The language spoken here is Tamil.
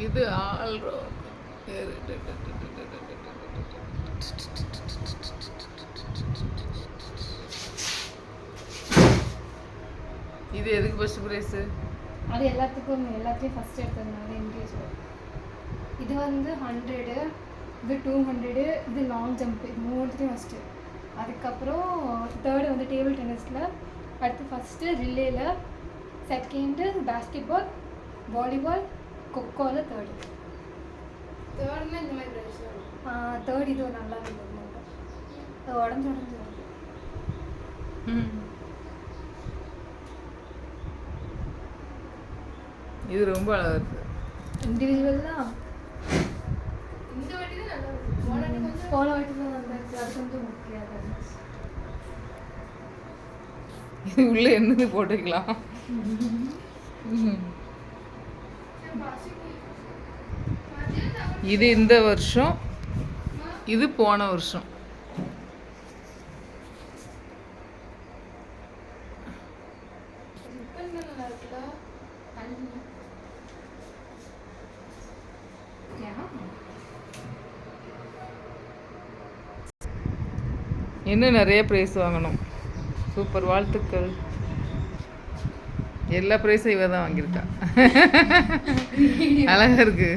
இது ஆல் இது எதுக்கு ஃபர்ஸ்ட் ப்ரைஸு அது எல்லாத்துக்கும் எல்லாத்தையும் ஃபர்ஸ்ட் எடுத்ததுனால என்கேஜ் இது வந்து ஹண்ட்ரடு இது டூ ஹண்ட்ரடு இது லாங் ஜம்ப் இது மூணுத்தையும் ஃபஸ்ட்டு அதுக்கப்புறம் தேர்டு வந்து டேபிள் டென்னிஸில் அடுத்து ஃபஸ்ட்டு ரில்லேல செகண்டு பேஸ்கெட் பால் வாலிபால் கொக்கோவில் தேர்டு தேர்ட்னா இந்த மாதிரி ப்ரைஸ் தேர்ட் இது நல்லா இருந்தது அது உடஞ்சி உடஞ்சி வருது இது ரொம்ப அழகா இருக்கு. இண்டிவிஜுவல் தான். இந்த வாட்டி தான் நல்லா இருக்கும் போன வாட்டி கொஞ்சம் போன வாட்டி தான் நல்லா இருக்கு அது கொஞ்சம் முக்கியம் இருந்துச்சு இது உள்ள என்னது போட்டுக்கலாம். இது இந்த வருஷம் இது போன வருஷம். இன்னும் நிறைய ப்ரைஸ் வாங்கணும். சூப்பர் வாழ்த்துக்கள். எல்லா ப்ரைஸும் இவ தான் வாங்கியிருக்கா. அழகா இருக்கு.